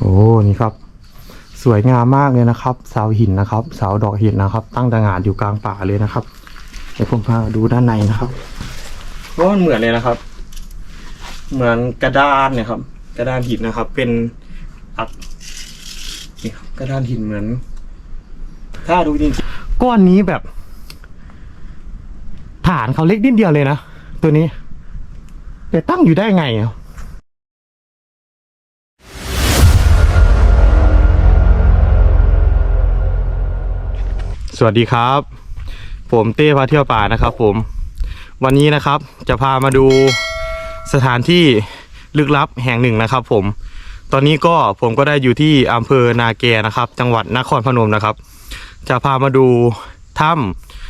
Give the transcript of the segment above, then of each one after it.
โอ้นี่ครับ สวยงามมากเลยนะครับ เสาหินนะครับ เสาดอกหินนะครับ ตั้งตระหงานอยู่กลางป่าเลยนะครับเดี๋ยวผมพาดูด้านในนะครับว่ามันเหมือนเลยนะครับ เหมือนกระดานเนี่ยครับ กระดานหินนะครับ เป็นอักนี่ครับกระดานหินเหมือน ถ้าดูจริงก้อนนี้แบบ ฐานเขาเล็กนิดเดียวเลยนะตัวนี้แต่ตั้งอยู่ได้ไงอะ สวัสดีครับ ผมเต้พาเที่ยวป่านะครับ ผม วันนี้นะครับจะพามาดูสถานที่ลึกลับแห่งหนึ่งนะครับ ผม ตอนนี้ก็ผมก็ได้อยู่ที่อำเภอนาแกนะครับ จังหวัดนครพนมนะครับ จะพามาดูถ้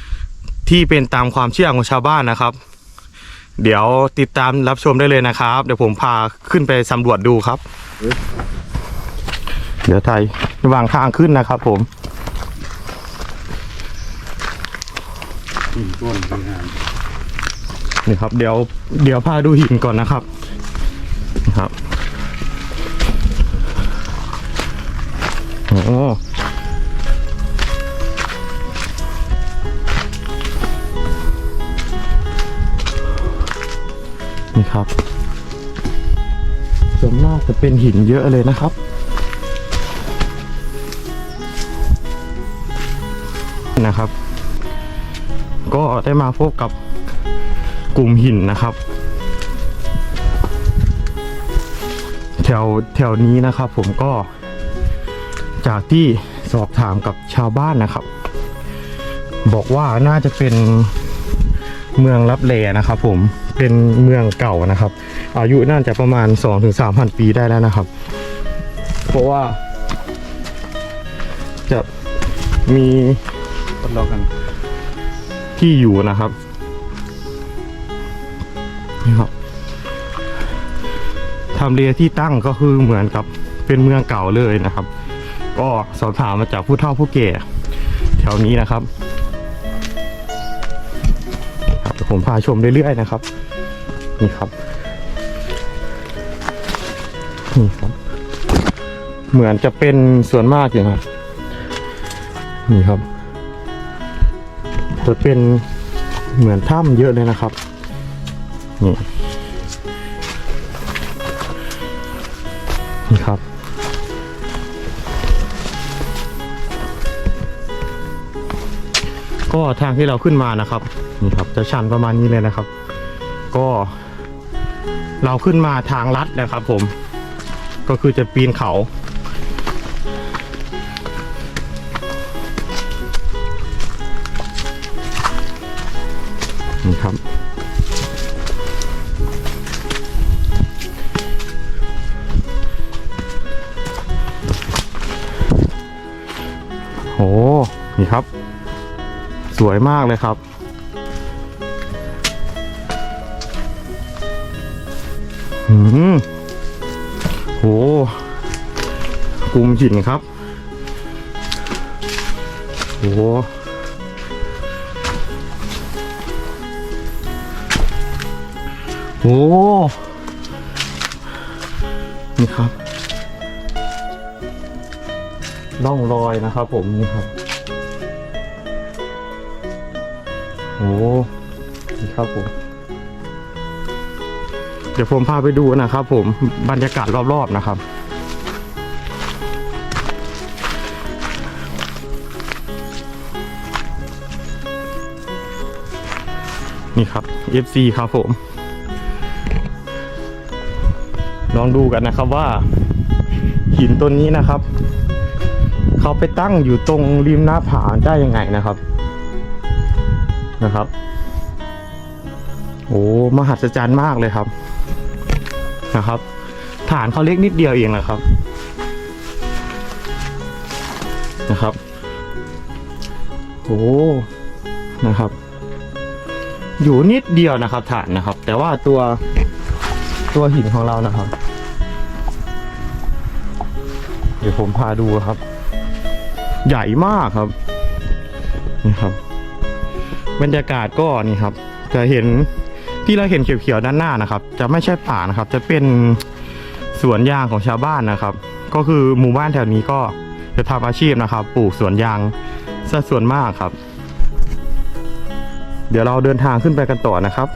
ำที่เป็นตามความเชื่อของชาวบ้านนะครับ เดี๋ยวติดตามรับชมได้เลยนะครับ เดี๋ยวผมพาขึ้นไปสำรวจดูครับ เดี๋ยวไทยระหว่างทางขึ้นนะครับ ผม หินก้นเป็นงานนี่ครับ เดี๋ยวเดี๋ยวพาดูหินก่อนนะครับนะครับโอ้นี่ครับส่วนมากจะเป็นหินเยอะเลยนะครับ ก็ได้มาพบกับกลุ่มหินนะครับ แถวแถวนี้นะครับ ผมก็ จากที่สอบถามกับชาวบ้านนะครับ บอกว่าน่าจะเป็นเมืองรับแลนะครับ ผมเป็นเมืองเก่านะครับ อายุน่าจะประมาณ 2-3,000 ปีได้แล้วนะครับ เพราะว่าจะมีทดลองกัน ที่อยู่นะครับนี่ครับทำเลที่ตั้งก็คือเหมือนกับเป็นเมืองเก่าเลยนะครับ ก็สอบถามมาจากผู้เฒ่าผู้แก่แถวนี้นะครับครับผมพาชมเรื่อยๆนะครับ นี่ครับนี่ครับ เหมือนจะเป็นส่วนมากอย่างครับนี่ครับ จะเป็นเหมือนถ้ำเยอะเลยนะครับ นี่นี่ครับ ก็ทางที่เราขึ้นมานะครับ นี่ครับ จะชันประมาณนี้เลยนะครับ ก็เราขึ้นมาทางลัดนะครับผม ก็คือจะปีนเขา นี่ครับ โอ้นี่ครับ สวยมากเลยครับหืมโหกลุ่มหินครับโห โอ้นี่ครับร่องรอยนะครับผมนี่ครับโอ้นี่ครับผม เดี๋ยวผมพาไปดูนะครับผมบรรยากาศรอบๆนะครับนี่ครับ FC ครับผม ลองดูกันนะครับว่า หินต้นนี้นะครับ เขาไปตั้งอยู่ตรงริมหน้าผาได้ยังไงนะครับนะครับ โอ้มหัศจรรย์มากเลยครับนะครับ ฐานเขาเล็กนิดเดียวเองนะครับนะครับโอ้นะครับ อยู่นิดเดียวนะครับฐานนะครับ แต่ว่าตัวตัวหินของเรานะครับ ดี๋ยวผมพาดูครับ ใหญ่มากครับ นี่ครับ บรรยากาศก็นี่ครับ จะเห็นที่เราเห็นเขียวๆด้านหน้านะครับ จะไม่ใช่ป่านะครับ จะเป็นสวนยางของชาวบ้านนะครับ ก็คือหมู่บ้านแถวนี้ก็จะทำอาชีพนะครับ ปลูกสวนยางซะส่วนมากครับ เดี๋ยวเราเดินทางขึ้นไปกันต่อนะครับ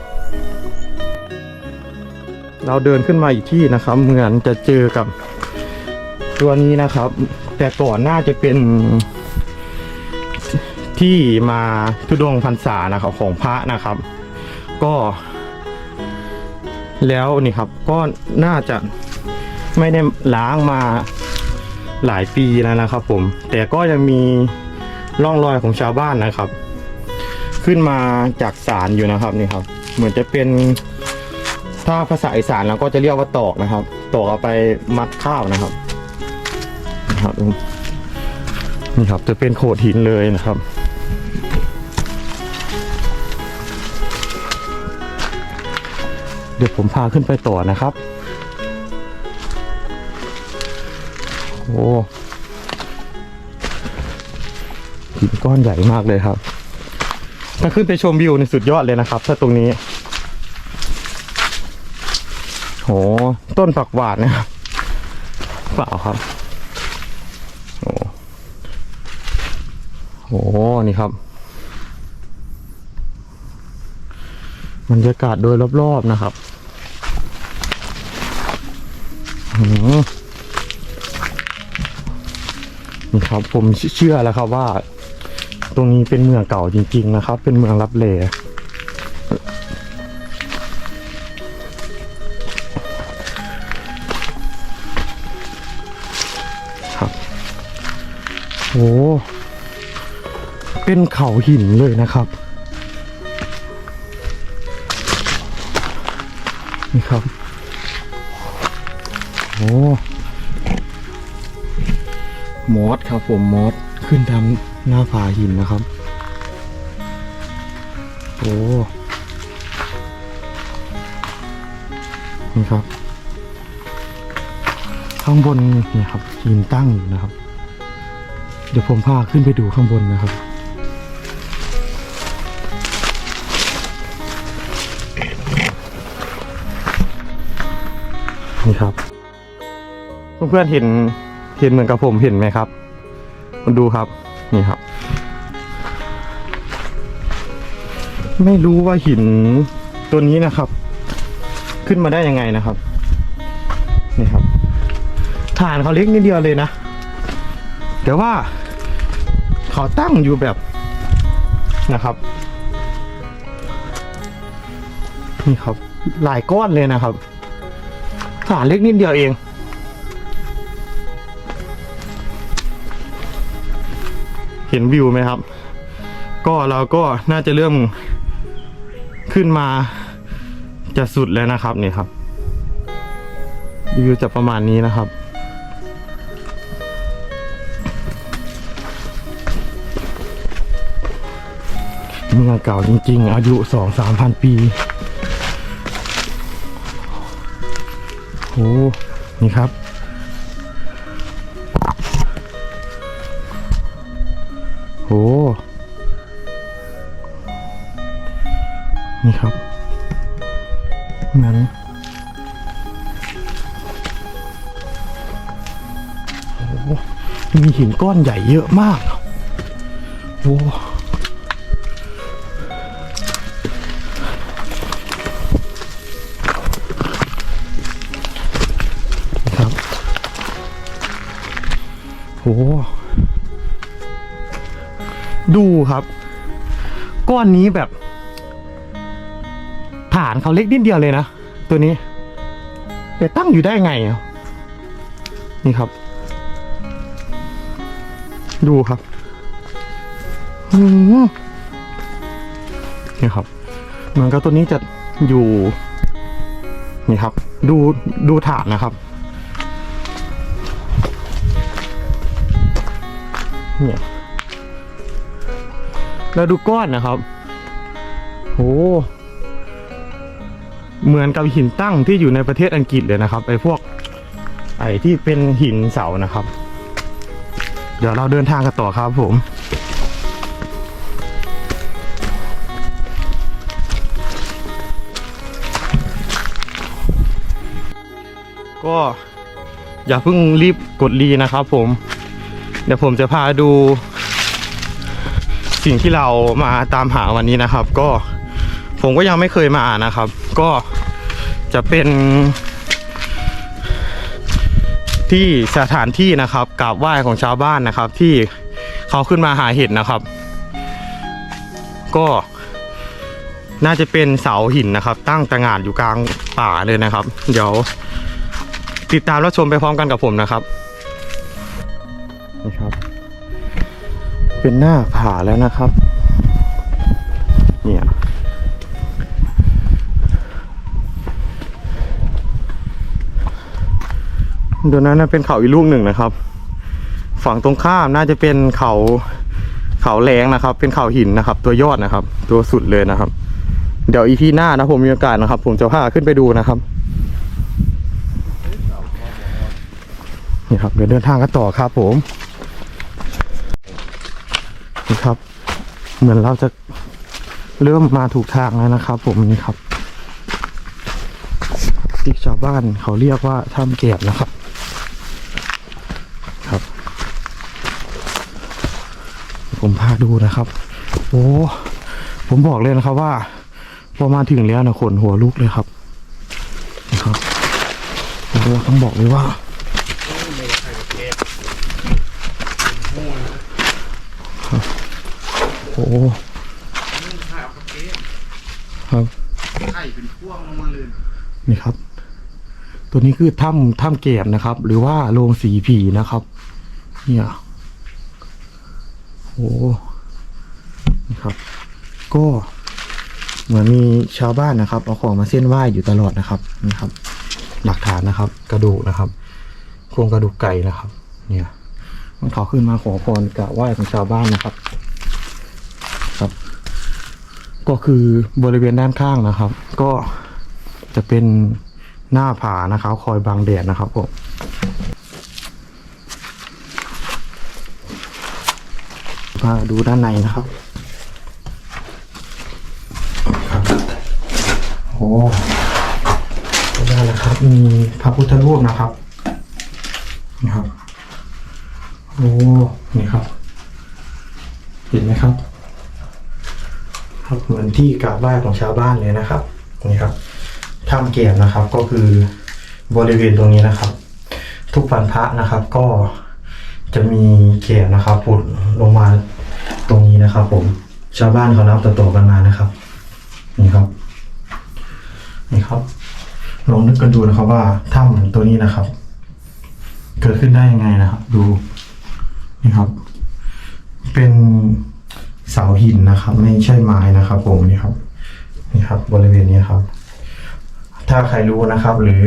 เราเดินขึ้นมาอีกที่นะครับเหมือนจะเจอกับ ตัวนี้นะครับ แต่ก่อนน่าจะเป็นที่มาทุดงพรรษานะครับของพระนะครับ ก็แล้วนี่ครับก็น่าจะไม่ได้ล้างมาหลายปีแล้วนะครับ ผม แต่ก็ยังมีร่องรอยของชาวบ้านนะครับ ขึ้นมาจากศาลอยู่นะครับนี่ครับ เหมือนจะเป็นถ้าภาษาอีสานเราก็จะเรียกว่าตอกนะครับ ตอกเอาไปมัดข้าวนะครับ นะครับนี่ครับจะเป็นโขดหินเลยนะครับเดี๋ยวผมพาขึ้นไปต่อนะครับ โอ้หินก้อนใหญ่มากเลยครับ ถ้าขึ้นไปชมวิวในสุดยอดเลยนะครับ ถ้าตรงนี้ โห ต้นผักหวานนะครับเปล่าครับ โอ้โห นี่ครับ บรรยากาศโดยรอบๆนะครับหือนี่ครับผมเชื่อแล้วครับว่า ตรงนี้เป็นเมืองเก่าจริง ๆ นะครับ เป็นเมืองรับเล เป็นเขาหินเลยนะครับ นี่ครับ โอ้มอสครับผมมอสขึ้นทางหน้าผาหินนะครับ โอ้นี่ครับ ข้างบนนี่ครับหินตั้งอยู่นะครับ เดี๋ยวผมพาขึ้นไปดูข้างบนนะครับ นี่ครับ เพื่อนๆเห็นเห็นเหมือนกับผมเห็นไหมครับมาดูครับ นี่ครับ ไม่รู้ว่าหินตัวนี้นะครับ ขึ้นมาได้ยังไงนะครับ นี่ครับ ฐานเขาเล็กนิดเดียวเลยนะแต่ว่า เขาตั้งอยู่แบบนะครับ นี่ครับ หลายก้อนเลยนะครับฐานเล็กนิดเดียวเอง เห็นวิวไหมครับ ก็เราก็น่าจะเริ่มขึ้นมาจะสุดแล้วนะครับนี่ครับวิวจะประมาณนี้นะครับ เมืองเก่าจริง ๆ อายุสองสามพันปีโอ้นี่ครับโอ้นี่ครับงั้นโอ้มีหินก้อนใหญ่เยอะมาก โอ้ ดูครับ ก้อนนี้แบบ ฐานเขาเล็กนิดเดียวเลยนะ ตัวนี้แต่ตั้งอยู่ได้ไง นี่ครับ ดูครับนี่ครับเหมือนกับตัวนี้จะอยู่ นี่ครับ ดูดูฐานนะครับ เนี่ยแล้วดูก้อนนะครับโหเหมือนกับหินตั้งที่อยู่ในประเทศอังกฤษเลยนะครับไอ้พวก ไอ้ที่เป็นหินเสานะครับ เดี๋ยวเราเดินทางกันต่อครับผมก็อย่าเพิ่งรีบกดรีนะครับผม ดี๋ยวผมจะพาดู สิ่งที่เรามาตามหาวันนี้นะครับ ก็ผมก็ยังไม่เคยมานะครับ ก็จะเป็น ที่สถานที่นะครับกราบไหว้ของชาวบ้านนะครับ ที่เขาขึ้นมาหาเห็ดนะครับ ก็น่าจะเป็นเสาหินนะครับ ตั้งตระหง่านอยู่กลางป่าเลยนะครับ เดี๋ยวติดตามรับชมไปพร้อมกันกับผมนะครับ นี่ครับ เป็นหน้าผาแล้วนะครับ เนี่ยเดี๋ยวนั้นเป็นเขาอีกลูกหนึ่งนะครับ ฝั่งตรงข้ามน่าจะเป็นเขาเขาแรงนะครับ เป็นเขาหินนะครับ ตัวยอดนะครับ ตัวสุดเลยนะครับ เดี๋ยวอีพีหน้านะผมมีโอกาสนะครับ ผมจะพาขึ้นไปดูนะครับนี่ครับเดี๋ยวเดินทางกันต่อครับผม นี่ครับ เหมือนเราจะเริ่มมาถูกทางแล้วนะครับ ผมนี่ครับที่ชาวบ้านเขาเรียกว่าถ้ำแกบนะครับครับ ผมพาดูนะครับ โอ้ผมบอกเลยนะครับว่าพอมาถึงแล้วนะขนหัวลุกเลยครับนะครับโอ้ต้องบอกเลยว่า ครับโอ้ ครับไข่เป็นพ่วงลงมาเลยนี่ครับ ตัวนี้คือถ้ำถ้ำเก็บนะครับ หรือว่าโรงสีผีนะครับ เนี่ยโอ้นี่ครับ ก็เหมือนมีชาวบ้านนะครับเอาของมาเส้นไหว้อยู่ตลอดนะครับนี่ครับ หลักฐานนะครับ กระดูกนะครับโครงกระดูกไก่นะครับ เนี่ยมันเขาขึ้นมาขอพรกราบไหว้ของชาวบ้านนะครับ ก็คือบริเวณด้านข้างนะครับ ก็จะเป็นหน้าผานะครับ คอยบังแดดนะครับผมมาดูด้านในนะครับโอ้ได้านนะครับ มีพระพุทธรูปนะครับนะครับ โอ้ นี่ครับ เห็นไหมครับ เหมือนที่กราบไหว้ของชาวบ้านเลยนะครับนี่ครับถ้ำเกียบนะครับก็คือบริเวณตรงนี้นะครับ ทุกวันพระนะครับ ก็จะมีเกียบนะครับผุดลงมาตรงนี้นะครับ ผมชาวบ้านเขานับต่อๆกันมานะครับนี่ครับนี่ครับลองนึกกันดูนะครับว่าถ้ำตัวนี้นะครับ เกิดขึ้นได้ยังไงนะครับ ดูนี่ครับ เป็น เสาหินนะครับ ไม่ใช่ไม้นะครับ ผมนี่ครับนี่ครับ บริเวณนี้ครับ ถ้าใครรู้นะครับ หรือ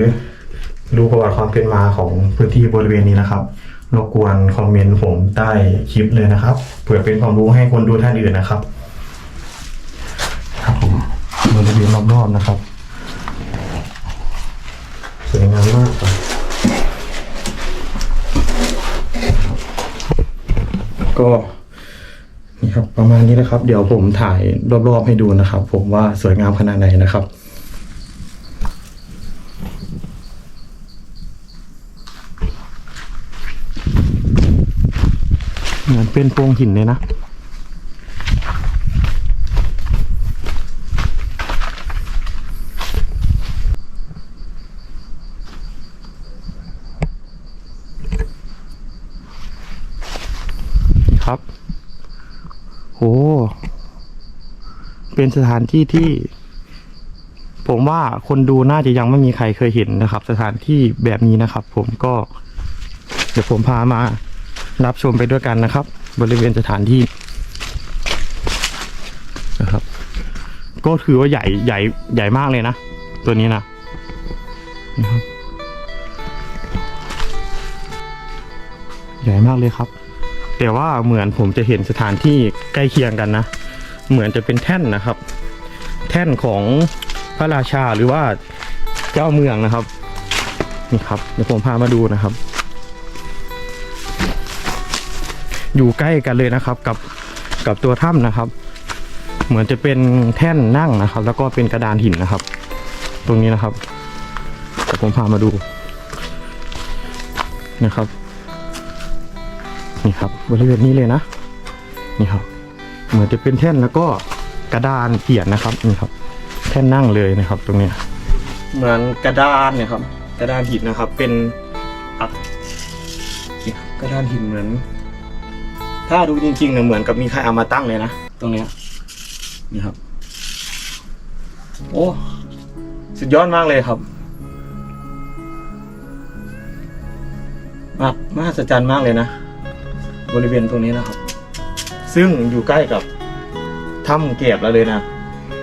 รู้ประวัติความเป็นมาของพื้นที่บริเวณนี้นะครับรบกวนคอมเมนต์ผมใต้คลิปเลยนะครับเผื่อเป็นความรู้ให้คนดูท่านอื่นนะครับ ครับผมบริเวณรอบๆนะครับสวยงามมากครับก็ ครับประมาณนี้นะครับ เดี๋ยวผมถ่ายรอบๆให้ดูนะครับ ผมว่าสวยงามขนาดไหนนะครับเหมือนเป็นโพรงหินเลยนะ ครับ โห เป็นสถานที่ที่ ผมว่าคนดูน่าจะยังไม่มีใครเคยเห็นนะครับ สถานที่แบบนี้นะครับ ผมก็ เดี๋ยวผมพามารับชมไปด้วยกันนะครับ บริเวณสถานที่นะครับ ก็ถือว่าใหญ่ใหญ่ใหญ่มากเลยนะ ตัวนี้นะนะครับใหญ่มากเลยครับ แต่ว่าเหมือนผมจะเห็นสถานที่ใกล้เคียงกันนะ เหมือนจะเป็นแท่นนะครับ แท่นของพระราชาหรือว่าเจ้าเมืองนะครับนี่ครับเดี๋ยวผมพามาดูนะครับ อยู่ใกล้กันเลยนะครับกับกับตัวถ้ำนะครับ เหมือนจะเป็นแท่นนั่งนะครับ แล้วก็เป็นกระดานหินนะครับ ตรงนี้นะครับเดี๋ยวผมพามาดูนะครับ นี่ครับบริเวณนี้เลยนะ นี่ครับ เหมือนจะเป็นแท่นแล้วก็กระดานเขียนนะครับนี่ครับ แท่นนั่งเลยนะครับ ตรงเนี้ยเหมือนกระดานเนี่ยครับ กระดานหินนะครับ เป็นอัดกระดานหินเหมือน ถ้าดูจริงๆเนี่ยเหมือนกับมีใครเอามาตั้งเลยนะตรงเนี้ยนี่ครับ โอ้สุดยอดมากเลยครับมากมหัศจรรย์มากเลยนะ บริเวณตรงนี้นะครับ ซึ่งอยู่ใกล้กับถ้ำเก็บเราเลยนะ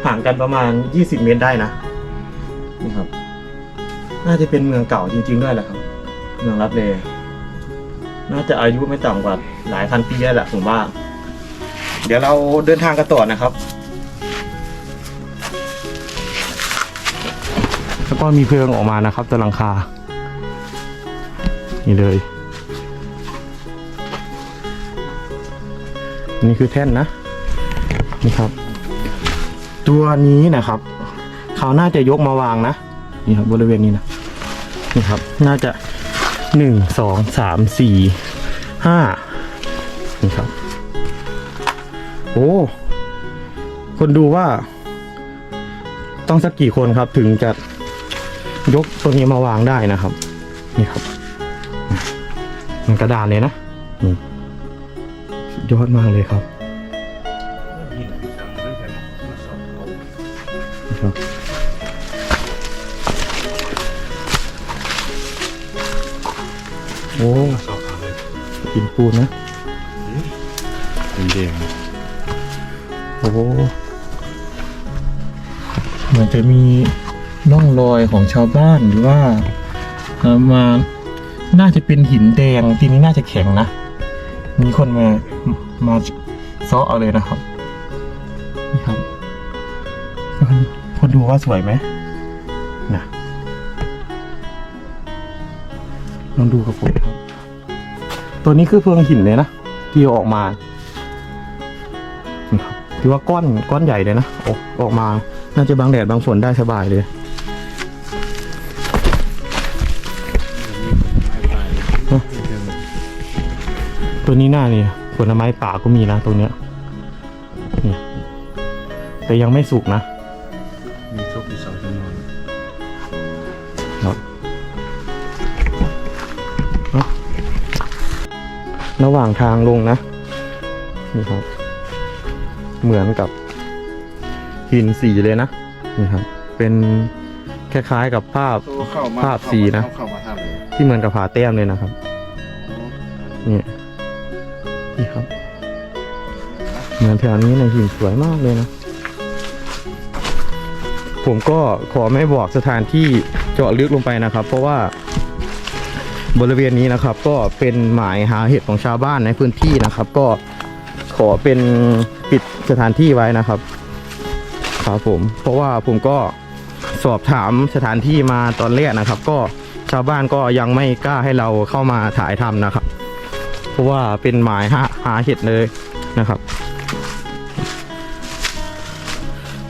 ห่างกันประมาณ 20 เมตรได้นะนี่ครับ น่าจะเป็นเมืองเก่าจริง ๆ ด้วยแหละครับ เมืองรับเลน่าจะอายุไม่ต่ำกว่าหลายพันปีแล้วแหละผมว่า เดี๋ยวเราเดินทางกันต่อนะครับแล้วก็มีเพลิงออกมานะครับตัวหลังคา นี่เลย นี่คือแท่นนะนี่ครับ ตัวนี้นะครับ เขาน่าจะยกมาวางนะนี่ครับบริเวณนี้นะนี่ครับ น่าจะหนึ่งสองสามสี่ห้านี่ครับ โอ้คนดูว่า ต้องสักกี่คนครับถึงจะยกตัวนี้มาวางได้นะครับ นี่ครับมันกระดานเลยนะนี่ ยอดมากเลยครับนี่ครับโอ้กินปูนนะเป็นเดียงโอ้เหมือนจะมีร่องรอยของชาวบ้านหรือว่าเอ่อมาน่าจะเป็นหินแดงทีนี้น่าจะแข็งนะ มีคนมามาซ้อเอาเลยนะครับ นี่ครับ คนดูว่าสวยไหมนะลองดูกับผมครับ ตัวนี้คือเพืองหินเลยนะที่อออกมานี่ครับถือว่าก้อนก้อนใหญ่เลยนะออกออกมา น่าจะบังแดดบังฝนได้สบายเลย ตัวนี้หน้านี่ผลไม้ป่าก็มีนะตรงเนี้ยนี่แต่ยังไม่สุกนะ มีซุปอีกสองจำนวนครับเอ้าระหว่างทางลงนะ นี่ครับ เหมือนกับหินสีเลยนะ นี่ครับ เป็นคล้ายๆกับภาพตัวเข้ามาภาพสีนะเข้ามาทำเลยที่เหมือนกับผาแต้มเลยนะครับ เหมือนแถวนี้ในหินสวยมากเลยนะ ผมก็ขอไม่บอกสถานที่เจาะลึกลงไปนะครับ เพราะว่าบริเวณนี้นะครับ ก็เป็นหมายหาเห็ดของชาวบ้านในพื้นที่นะครับ ก็ขอเป็นปิดสถานที่ไว้นะครับครับผมเพราะว่าผมก็สอบถามสถานที่มาตอนแรกนะครับ ก็ชาวบ้านก็ยังไม่กล้าให้เราเข้ามาถ่ายทำนะครับ เพราะว่าเป็นหมายหาหาเห็ดเลยนะครับ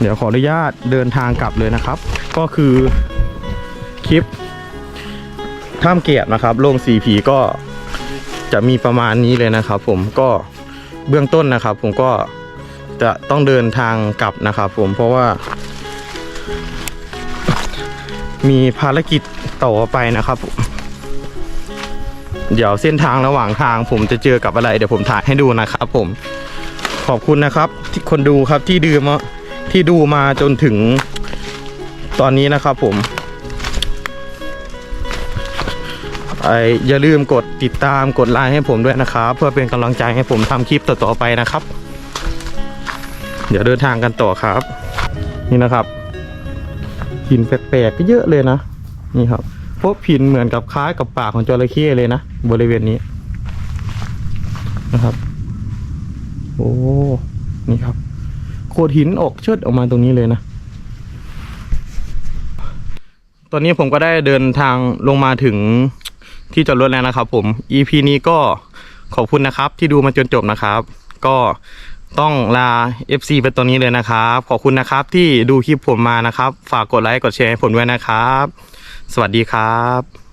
เดี๋ยวขออนุญาตเดินทางกลับเลยนะครับ ก็คือคลิปท่ามเกียรตินะครับโล่งสีผีก็จะมีประมาณนี้เลยนะครับ ผมก็เบื้องต้นนะครับ ผมก็จะต้องเดินทางกลับนะครับ ผมเพราะว่า มีภารกิจต่อไปนะครับ เดี๋ยวเส้นทางระหว่างทาง ผมจะเจอกับอะไร เดี๋ยวผมถ่ายให้ดูนะครับ ผมขอบคุณนะครับ ที่คนดูครับที่ดูมา ที่ดูมาจนถึงตอนนี้นะครับผมไออย่าลืมกดติดตามกดไลค์ให้ผมด้วยนะครับ เพื่อเป็นกำลังใจให้ผมทำคลิปต่อๆไปนะครับ เดี๋ยวเดินทางกันต่อครับ นี่นะครับหินแปลกๆก็เยอะเลยนะ นี่ครับพบหินเหมือนกับคล้ายกับปากของจระเข้เลยนะ บริเวณนี้นะครับ โอ้ นี่ครับ โขดหินออกเชิดออกมาตรงนี้เลยนะ ตอนนี้ผมก็ได้เดินทางลงมาถึงที่จอดรถแล้วนะครับผม EP นี้ก็ขอบคุณนะครับ ที่ดูมาจนจบนะครับ ก็ต้องลา FC ไปตรงนี้เลยนะครับ ขอบคุณนะครับที่ดูคลิปผมมานะครับ ฝากกดไลค์กดแชร์ให้ผมด้วยนะครับ สวัสดีครับ